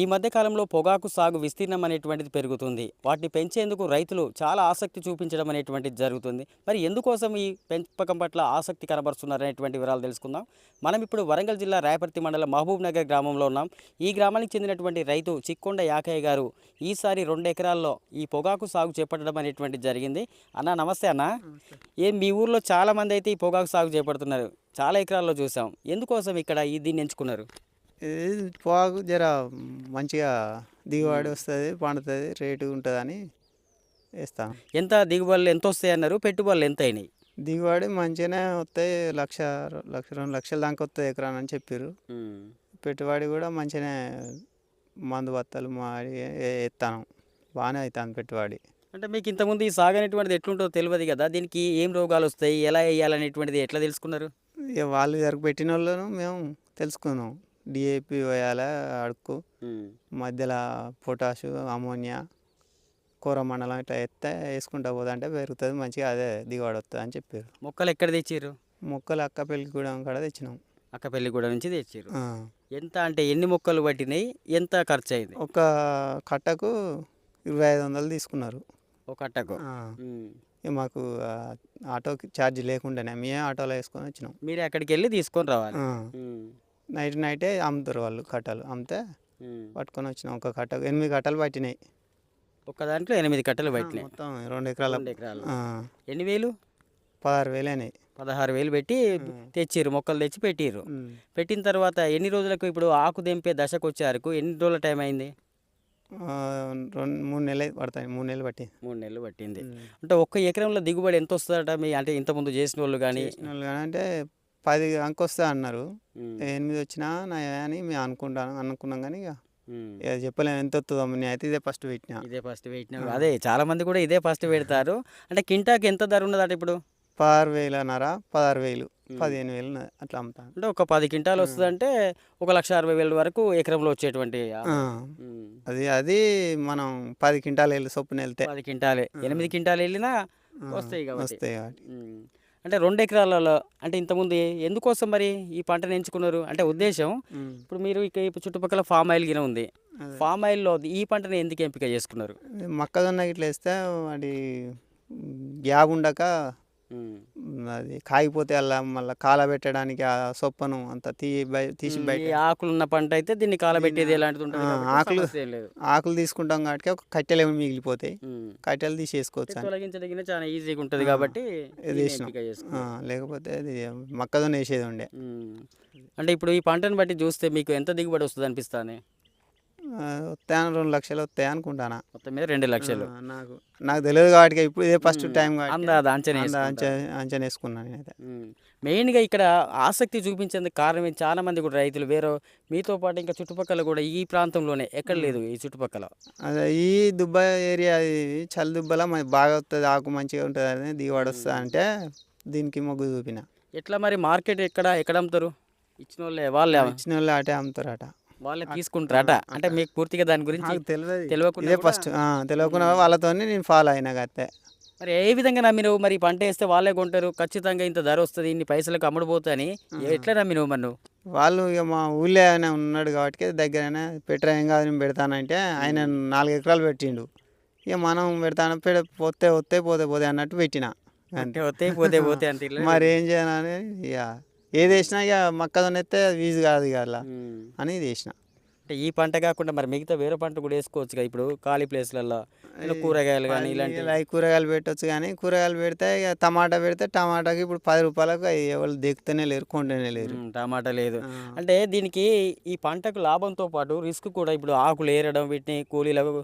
ఈ మధ్య కాలంలో పొగాకు సాగు విస్తీర్ణం అనేటువంటిది పెరుగుతుంది. వాటిని పెంచేందుకు రైతులు చాలా ఆసక్తి చూపించడం అనేటువంటిది జరుగుతుంది. మరి ఎందుకోసం ఈ పెంపకం పట్ల ఆసక్తి కనబరుస్తున్నారు అనేటువంటి వివరాలు తెలుసుకుందాం. మనం ఇప్పుడు వరంగల్ జిల్లా రాయపర్తి మండలం మహబూబ్ నగర్ గ్రామంలో ఉన్నాం. ఈ గ్రామానికి చెందినటువంటి రైతు చిక్కొండ యాకయ్య గారు ఈసారి రెండు ఎకరాల్లో ఈ పొగాకు సాగు చేపట్టడం అనేటువంటిది జరిగింది. అన్న నమస్తే అన్న. ఏ మీ ఊర్లో చాలా మంది అయితే ఈ పొగాకు సాగు చేపడుతున్నారు. చాలా ఎకరాల్లో చూసాం. ఎందుకోసం ఇక్కడ ఈ దీన్ని ఎంచుకున్నారు? పొగాకు జర మంచిగా దిగుబడి వస్తుంది పండుతుంది రేటు ఉంటుందని వేస్తాం. ఎంత దిగుబడులు ఎంత వస్తాయి అన్నారు? పెట్టుబడులు ఎంత అయినాయి? దిగుబడి మంచిగానే వస్తాయి లక్ష లక్ష రెండు లక్షల దాకా వస్తుంది ఎకరాని అని చెప్పారు పెట్టుబడి కూడా మంచిగానే మందు బత్తలు మాడి ఎత్తాను బాగానే అవుతుంది పెట్టుబడి. అంటే మీకు ఇంతకుముందు ఈ సాగు అనేటువంటిది ఎట్లుంటుందో తెలియదు కదా దీనికి ఏం రోగాలు వస్తాయి ఎలా వేయాలనేటువంటిది ఎట్లా తెలుసుకున్నారు? వాళ్ళు జరకు పెట్టిన వాళ్ళను మేము తెలుసుకున్నాం. డిఏపి వేయాలి అడుక్కు. మధ్యలో పొటాషు అమోనియా కూర మండలం ఇట్లా ఎత్తే వేసుకుంటా పోదంటే పెరుగుతుంది మంచిగా అదే దిగుబడి వస్తుంది అని చెప్పారు మొక్కలు ఎక్కడ తెచ్చిర్రు? మొక్కలు అక్క పెళ్ళి కూడా కూడా తెచ్చినాం. అక్కపల్లిగూడ నుంచి తెచ్చిర్రు. ఆ. ఎంత అంటే ఎన్ని మొక్కలు పట్టినాయి? ఎంత ఖర్చు అయింది ఒక కట్టకు ఇరవై ఐదు వందలు తీసుకున్నారు. ఒక. ఇక మాకు ఆటోకి ఛార్జ్ లేకుండానే మేమే ఆటోలో వేసుకొని వచ్చినాం. మీరు అక్కడికి వెళ్ళి తీసుకొని రావాలి. నైట్ నైటే అమ్ముతారు వాళ్ళు కట్టలు. అమ్మితే. పట్టుకొని వచ్చినాం ఒక కట్టకు ఎనిమిది కట్టలు పట్టినాయి. ఒక్క దాంట్లో ఎనిమిది కట్టలు పట్టినాయి. మొత్తం రెండు ఎకరాల ఎకరాలు. ఎన్ని వేలు? పదహారు వేలు అయినాయి. పదహారు వేలు పెట్టి తెచ్చిర్రు మొక్కలు తెచ్చి పెట్టిర్రు. పెట్టిన తర్వాత ఎన్ని రోజులకు ఇప్పుడు ఆకు తెంపే దశకు వచ్చారు ఎన్ని రోజుల టైం అయింది? రెండు మూడు నెలలు పడతాయి మూడు నెలలు పట్టి మూడు నెలలు పట్టింది. అంటే ఒక్క ఎకరంలో దిగుబడి ఎంత వస్తుందట మీ అంటే ఇంతకుముందు చేసిన వాళ్ళు కానీ? చేసిన వాళ్ళు కానీ అంటే పది అంక వస్తా అన్నారు ఎనిమిది వచ్చినా నా అని మేము అనుకుంటాను అనుకున్నాం కానీ ఇక చెప్పలేము ఎంత వస్తుందో నేను అయితే ఇదే ఫస్ట్ పెట్టినా. ఇదే ఫస్ట్ పెట్టిన. అదే చాలా మంది కూడా ఇదే ఫస్ట్ పెడతారు. అంటే కింటాకి ఎంత ధర ఉన్నదట ఇప్పుడు? పదహారు వేలు అన్నారా పదహారు వేలు. పదిహేను వేలు. అట్లా అమ్ముతాను అంటే ఒక పది క్వింటాలు వస్తుందంటే ఒక లక్ష అరవై వేల వరకు ఎకరంలో వచ్చేటువంటి అది అది మనం పది క్వింటాలు వెళ్ళి చొప్పున వెళ్తే. పది క్వింటాలే ఎనిమిది క్వింటాలు వెళ్ళినా వస్తాయి వస్తాయి కాబట్టి. అంటే రెండు ఎకరాలలో అంటే ఇంతకుముందు ఎందుకోసం మరి ఈ పంటను ఎంచుకున్నారు అంటే ఉద్దేశం. ఇప్పుడు మీరు ఇక చుట్టుపక్కల ఫామ్ ఆయిల్ గిన ఉంది. ఫామ్ ఆయిల్లో ఈ పంటను ఎందుకు ఎంపిక చేసుకున్నారు మొక్కజొన్న ఇట్లా వేస్తే అది గ్యాప్ ఉండక అది కాగిపోతే అలా మళ్ళీ కాలబెట్టడానికి ఆ సొప్పను అంత తీ తీసి బయట ఆకులు ఉన్న పంట అయితే దీన్ని కాలబెట్టేది ఎలాంటిది ఉంటుంది ఆకులు- ఆకులు తీసుకుంటాం కాబట్టి ఒక కట్టెలు ఏమి మిగిలిపోతాయి. కట్టెలు తీసేసుకోవచ్చు తొలగించదగిన చాలా ఈజీగా ఉంటుంది కాబట్టి లేకపోతే అది మొక్కజొన్న వేసేది ఉండే. అంటే ఇప్పుడు ఈ పంటను బట్టి చూస్తే మీకు ఎంత దిగుబడి వస్తుంది అనిపిస్తుంది ఆ, వస్తాయని రెండు లక్షలు వస్తాయి అనుకుంటానా మొత్తం మీద రెండు లక్షలు నాకు నాకు తెలియదు కాబట్టి ఇప్పుడు ఇదే ఫస్ట్. టైం అందాది అంచనా. అంచనా వేసుకున్నాను నేనైతే. మెయిన్గా ఇక్కడ ఆసక్తి చూపించేందుకు కారణం? చాలా మంది కూడా రైతులు వేరే మీతో పాటు ఇంకా చుట్టుపక్కల కూడా ఈ ప్రాంతంలోనే ఎక్కడ లేదు ఈ చుట్టుపక్కల అదే ఈ దుబ్బ ఏరియా చలి దుబ్బల బాగా వస్తుంది ఆకు మంచిగా ఉంటుంది అని దిగుబడి వస్తుంది అంటే దీనికి మొగ్గు చూపిన ఎట్లా మరి మార్కెట్ ఎక్కడ ఎక్కడ అమ్ముతారు ఇచ్చిన వాళ్ళే వాళ్ళే ఇచ్చిన వాళ్ళు అటే అమ్ముతారట వాళ్ళే తీసుకుంటారట. అంటే మీకు పూర్తిగా దాని గురించి తెలియదు. తెలియకుండా ఇదే ఫస్ట్ తెలియకుండా వాళ్ళతో నేను ఫాలో అయినా కత్తే మరి ఏ విధంగా మరి ఈ పంట వేస్తే వాళ్ళే కొంటారు. ఖచ్చితంగా ఇంత ధర వస్తుంది ఇన్ని పైసలకు అమ్ముడుపోతాయని ఎట్లా నమ్మిను మరి నువ్వు? వాళ్ళు ఇక మా ఊళ్ళో ఆయన ఉన్నాడు కాబట్టి దగ్గరైనా పెట్టరా ఏం కాదు నేను పెడతానంటే ఆయన నాలుగు ఎకరాలు పెట్టిండు. ఇక మనం పెడతాను పెడ పోతే వస్తే పోతే పోతే అన్నట్టు పెట్టిన. అంటే వస్తే పోతే పోతే అంతే ఇట్లా. మరి ఏం చేయాలని ఇక ఏది వేసినా ఇక మొక్కజొన్న ఎత్తే వీజు కాదు ఇక అలా. అని ఇది వేసిన అంటే ఈ పంట కాకుండా మరి మిగతా వేరే పంట కూడా వేసుకోవచ్చు కదా ఇప్పుడు ఖాళీ ప్లేస్లలో కూరగాయలు కానీ ఇలాంటి కూరగాయలు పెట్టొచ్చు కానీ కూరగాయలు పెడితే ఇక టమాటా పెడితే టమాటాకి ఇప్పుడు పది రూపాయలకు అవి ఎవరు దిక్కుతూనే లేరు కొంటూనే లేరు. టమాటా లేదు. అంటే దీనికి ఈ పంటకు లాభంతో పాటు రిస్క్ కూడా ఇప్పుడు ఆకులు ఏరడం వీటిని కూలీలకు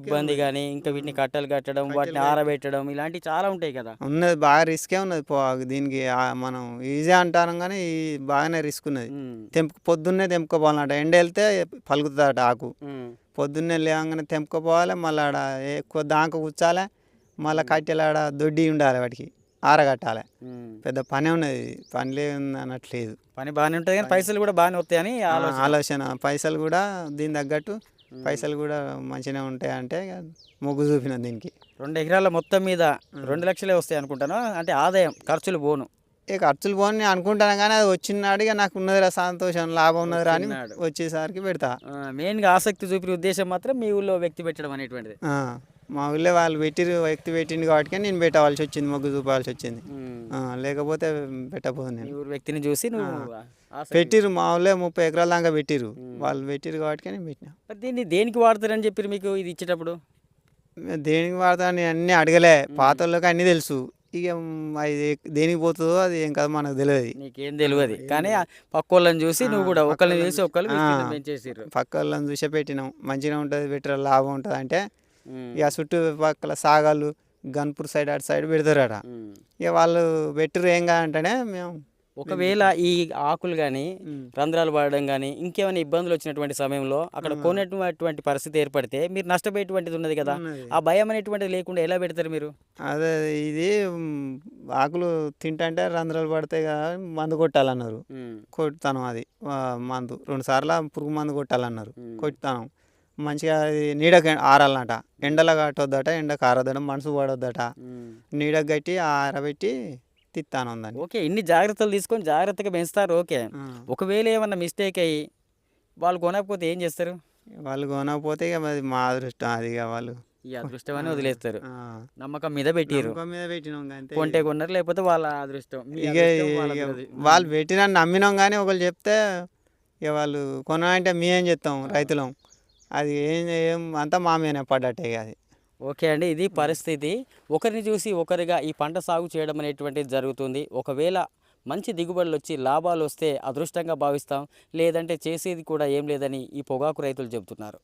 ఇబ్బంది. కానీ ఇంకా వీటిని కట్టలు కట్టడం వాటిని ఆరబెట్టడం ఇలాంటివి చాలా ఉంటాయి కదా. ఉన్నది బాగా రిస్కే ఉన్నది పో దీనికి. మనం ఈజీ అంటాను కానీ ఈ బాగానే రిస్క్ ఉన్నది. తెంపు పొద్దున్నే తెంపుకోపోవాలన్నట ఎండ వెళ్తే పలుకుతుందట ఆకు. పొద్దున్నే లేవగానే తెంపుకోపోవాలి మళ్ళీ ఆడ ఎక్కువ దాంక కూర్చోాలి మళ్ళీ కట్టెలు ఆడ దొడ్డి ఉండాలి వాటికి ఆరగట్టాలి. పెద్ద పని ఉన్నది పని లేదు. అన్నట్లేదు పని బాగానే ఉంటుంది కానీ పైసలు కూడా బాగానే వస్తాయని ఆలోచన. పైసలు కూడా దీని తగ్గట్టు పైసలు కూడా మంచిగానే ఉంటాయి అంటే మొగ్గు చూపిన దీనికి. రెండు ఎకరాల మొత్తం మీద రెండు లక్షలే వస్తాయి అనుకుంటాను. అంటే ఆదాయం ఖర్చులు పోను. ఇక ఖర్చులు పోని నేను అనుకుంటాను కానీ అది వచ్చినాడు ఇక నాకు ఉన్నదిరా సంతోషం లాభం ఉన్నదిరా అని వచ్చినాడు. వచ్చేసరికి పెడతా. మెయిన్గా ఆసక్తి చూపిన ఉద్దేశం మాత్రం మీ ఊళ్ళో వ్యక్తి పెట్టడం అనేటువంటిది. ఆ, మా ఊళ్ళో వాళ్ళు పెట్టిరు వ్యక్తి పెట్టింది కాబట్టి నేను పెట్టవలసి వచ్చింది మొగ్గు చూపవలసి వచ్చింది. ఆ, లేకపోతే పెట్టబోదు మీ నేను ఊరు వ్యక్తిని చూసి నువ్వు ఆసక్తి. పెట్టిరు మా ఊళ్ళో ముప్పై ఎకరాల దాకా పెట్టిరు. వాళ్ళు పెట్టిరు కాబట్టి నేను పెట్టిన. మరి దీన్ని దేనికి వాడతారని చెప్పి మీకు ఇది ఇచ్చేటప్పుడు? దేనికి వాడతా నేను అన్నీ అడగలే. పాత వాళ్ళకి అన్నీ తెలుసు. ఇక అది దేనికి పోతుందో అది ఏం కదా మనకు తెలియదు. నీకేం తెలియదు. కానీ పక్క వాళ్ళని చూసి నువ్వు కూడా ఒకళ్ళని చూసి ఒకళ్ళు పెంచేసిర్రు. పక్క వాళ్ళని చూసే పెట్టినాం. మంచిగా ఉంటుంది పెట్టిన లాభం ఉంటుంది అంటే. ఇక చుట్టుపక్కల సాగాలు గన్పూర్ సైడ్ అటు సైడ్ పెడతారట. ఉమ్. ఇక వాళ్ళు పెట్టిరు ఏం కాదంటేనే మేము ఒకవేళ ఈ ఆకులు కానీ రంధ్రాలు పడడం కానీ ఇంకేమైనా ఇబ్బందులు వచ్చినటువంటి సమయంలో అక్కడ కొనేటువంటి పరిస్థితి ఏర్పడితే మీరు నష్టపోయేటువంటిది ఉన్నది కదా. ఆ భయం అనేటువంటిది లేకుండా ఎలా పెడతారు మీరు? అదే ఇది ఆకులు తింటంటే రంధ్రాలు పడతాయి కదా మందు కొట్టాలన్నారు. కొట్టుతాను అది. మందు. రెండు సార్లు పురుగు మందు కొట్టాలన్నారు. కొట్టుతాను. మంచిగా అది నీడకి ఆరాలన్నట ఎండలో కట్టొద్దట ఎండకు ఆరదట మనసు పడొద్దట నీడకు కట్టి ఆరబెట్టి తిత్తాను ఉందని ఓకే ఇన్ని జాగ్రత్తలు తీసుకొని జాగ్రత్తగా పెంచుతారు ఓకే. ఒకవేళ ఏమన్నా మిస్టేక్ అయ్యి వాళ్ళు కొనకపోతే ఏం చేస్తారు? వాళ్ళు కొనకపోతే ఇక మరి మా అదృష్టం అది ఇక వాళ్ళు. ఈ అదృష్టం అని వదిలేస్తారు. నమ్మకం మీద పెట్టిరు. మీద పెట్టినాం ఇంక అంతే. కొంటే కొన్నారు లేకపోతే వాళ్ళ అదృష్టం. ఇక వాళ్ళ పెట్టిన నమ్మినాం కానీ ఒకళ్ళు చెప్తే ఇక వాళ్ళు కొనాలంటే మీ ఏం చెప్తాం రైతులం. అది ఏం ఏం అంతా మా మీదనే పడ్డట్టే అది. ఓకే అండి ఇది పరిస్థితి. ఒకరిని చూసి ఒకరిగా ఈ పంట సాగు చేయడం అనేటువంటిది జరుగుతుంది. ఒకవేళ మంచి దిగుబడులు వచ్చి లాభాలు వస్తే అదృష్టంగా భావిస్తాం. లేదంటే చేసేది కూడా ఏం లేదని ఈ పొగాకు రైతులు చెబుతున్నారు.